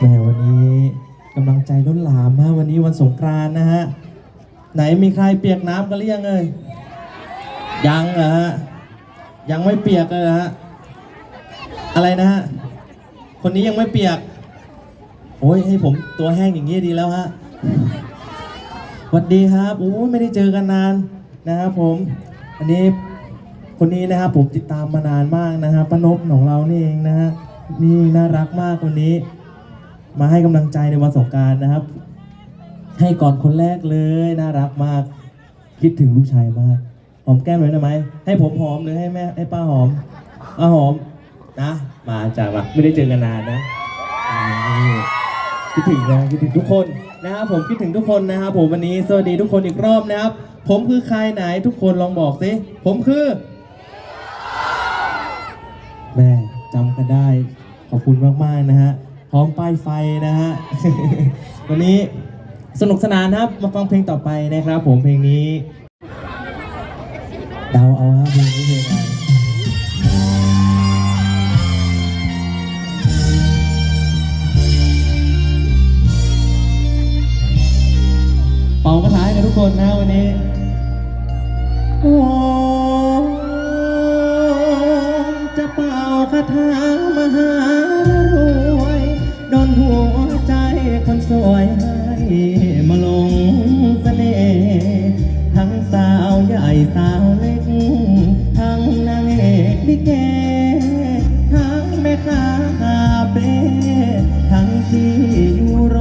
แหมวันนี้กำลังใจล้นหลามฮะวันนี้วันสงกรานต์นะฮะ ไหนมีใครเปียกน้ำกันหรือยังเอ่ยยังเหรอฮะยังไม่เปียกเลยเหรอฮะอะไรนะฮะคนนี้ยังไม่เปียกโอ้ยให้ผมตัวแห้งอย่างนี้ดีแล้วฮะสวัสดีครับโอ้ยไม่ได้เจอกันนานนะครับผม อันนี้คนนี้นะครับผมติดตามมานานมากนะฮะป้านพของเรานี่เองนะฮะนี่น่ารักมากคนนี้ มาให้กำลังใจในวันสงกรารนะครับ ให้ก่อนคนแรกเลยน่ารักมาก คิดถึงลูกชายมาก หอมแก้มเลยได้ไหมให้ผมหอมหรือให้แม่ให้ป้าหอมป้าหอมนะมาจ้ามาไม่ได้เจอกันนานนะอืมคิดถึงนะคิดถึงทุกคนนะครับผมคิดถึงทุกคนนะครับผมวันนี้สวัสดีทุกคนอีกรอบนะครับ ผมคือใครไหนทุกคนลองบอกสิผมคือ แม่จำกันได้ขอบคุณมาก ๆ นะฮะ พร้อมป้ายไฟนะฮะ วันนี้สนุกสนานครับ มาฟังเพลงต่อไปนะครับ ผมเพลงนี้เดาเอาครับเพลงนี้เพลงอะไรเป่ากระถายกันทุกคนนะวันนี้โอ้จะเป่าคาถามหา หัวใจคนสวยให้มาลงเสน่ห์ทั้งสาวใหญ่สาวเล็ก ทั้งนางเอกลิเก ทั้งแม่ค้าคาเฟ่ทั้งที่อยู่โร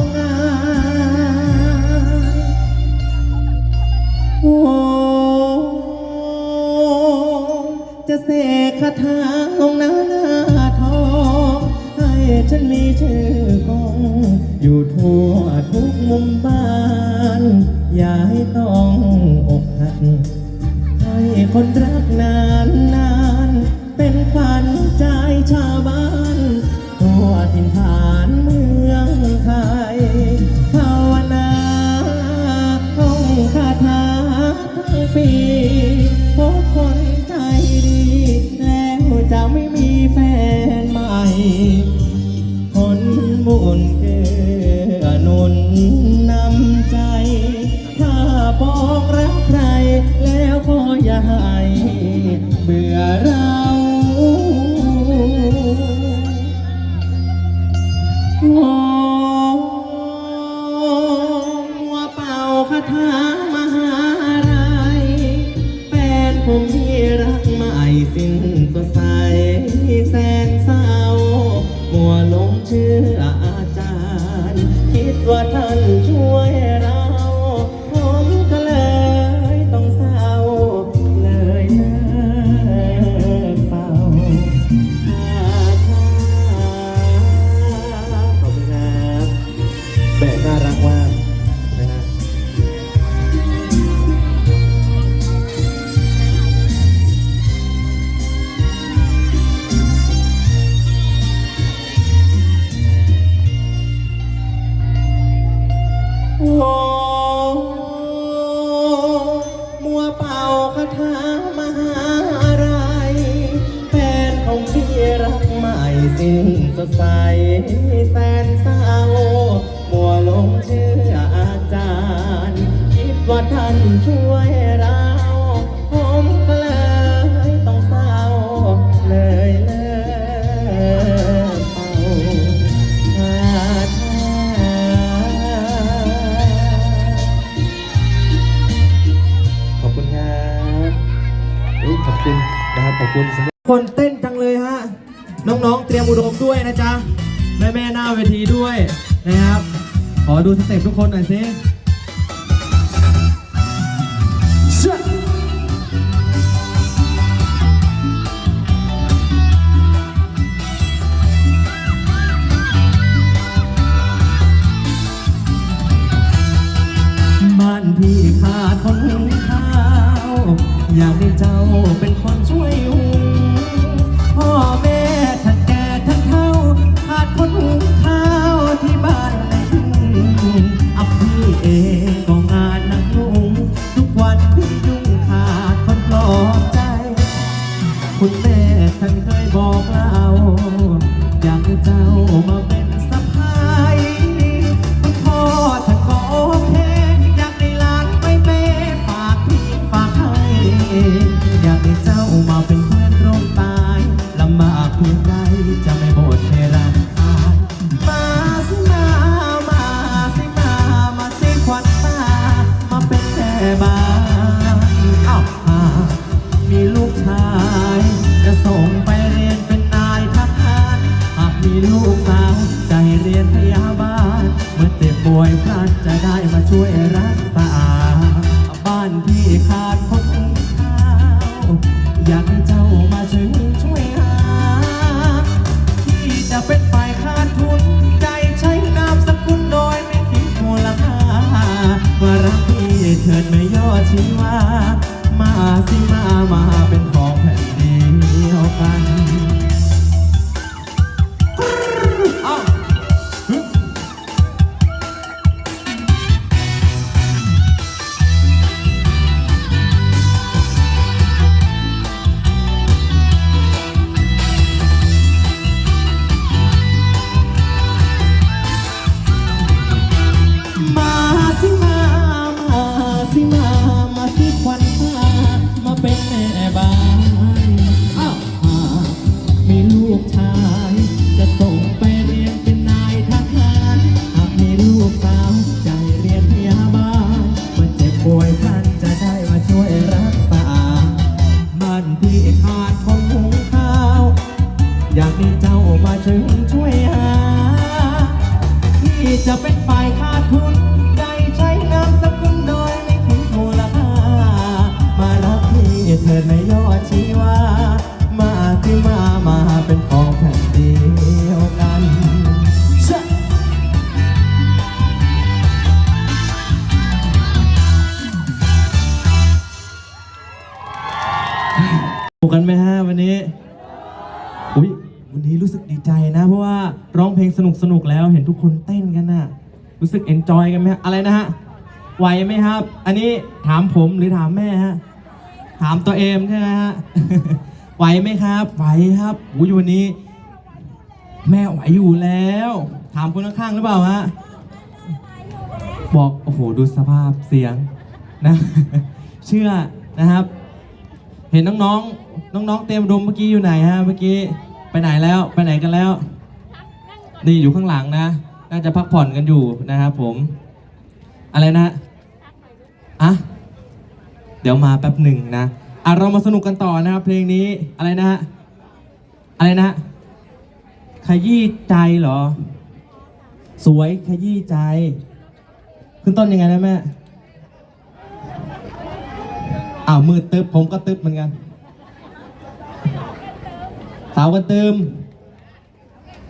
งงานโอ้จะเสกคาถาลงหน้าหน้าทอง ให้ฉันมีชื่อกอง อยู่ทั่วทุกมุมบ้าน อย่าให้ต้องอกหักให้คนรักนานนานเป็นขวัญใจชาวบ้าน บุญเกื้อหนุนนำใจ ถ้าบอกรักใคร แล้วก็อย่าให้เบื่อเราโอ้มัวเป่าคาถา คาถามหาอะไรแฟนของพี่รักใหม่สิ้นสดใสแสน อุดมด้วยนะจ๊ะ แม่แม่หน้าเวทีด้วยนะครับ ขอดูสเต็ปทุกคนหน่อยสิบ้านพี่ขาดคนหุงข้าวอยากให้เจ้า แม่บ้านข้าวหามีลูกชาย จะส่งไปเรียนเป็นนายทหารหากมีลูกสาวใจเรียนพยาบาลเมื่อเจ็บป่วยพลาดจะได้มาช่วยรักษา ที่เจ้ามาช่วยช่วยหา ที่จะเป็นฝ่ายขาดทุนใจใช้นามสกุลโดยไม่คิดมูลค่ามารับพี่เถิดไม่ยอดชีวา มาสิมามาเป็น สนุกสนุกแล้วเห็นทุกคนเต้นกันน่ะ รู้สึกเอนจอยกันไหมอะไรนะฮะไหวไหมครับ อันนี้ถามผมหรือถามแม่ฮะถามตัวเองใช่ไหมฮะไหวไหมครับไหวครับอุ้ยวันนี้ แม่ไหวอยู่แล้ว ถามคนข้างๆหรือเปล่าฮะบอกโอ้โหดูสภาพเสียงนะ เชื่อนะครับ เห็นน้องๆน้องๆเตรียมดมเมื่อกี้อยู่ไหนฮะเมื่อกี้ไปไหนแล้วไปไหนกันแล้ว นี่อยู่ข้างหลังนะ น่าจะพักผ่อนกันอยู่นะครับผม อะไรนะอะเดี๋ยวมาแป๊บหนึ่งนะอะเรามาสนุกกันต่อนะครับเพลงนี้อะไรนะฮะอะไรนะขยี้ใจเหรอ สวยขยี้ใจ ขึ้นต้นยังไงนะแม่อ้าวมือตึบผมก็ตึบเหมือนกัน สาวกันตึม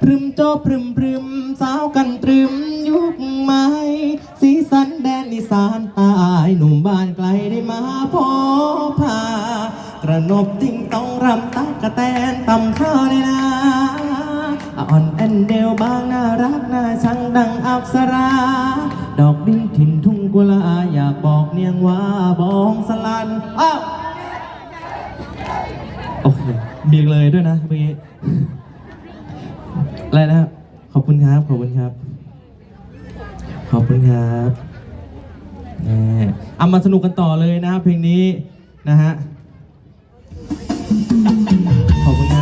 พรึมโจพรึมพรึมสาวกันตรึมยุคใหม่สีสันแดนอีสานใตายหนุ่มบ้านไกลได้มาพบพากระนบติ้งต้องรำตากระแตนตำข้าวในนาอ่อนแอนเดลบางน่ารักน่าชังดังอัปสรา ดอกดิ้นถิ่นทุ่งกุลาอยากบอกเนียงว่าบองสลันอ้าวโอเคมีกเลยด้วยนะเมื่อกี้ อะไรนะครับขอบคุณครับ ขอบคุณครับ ขอบคุณครับแหมเอามาสนุกกันต่อเลยนะครับเพลงนี้นะฮะ ขอบคุณครับ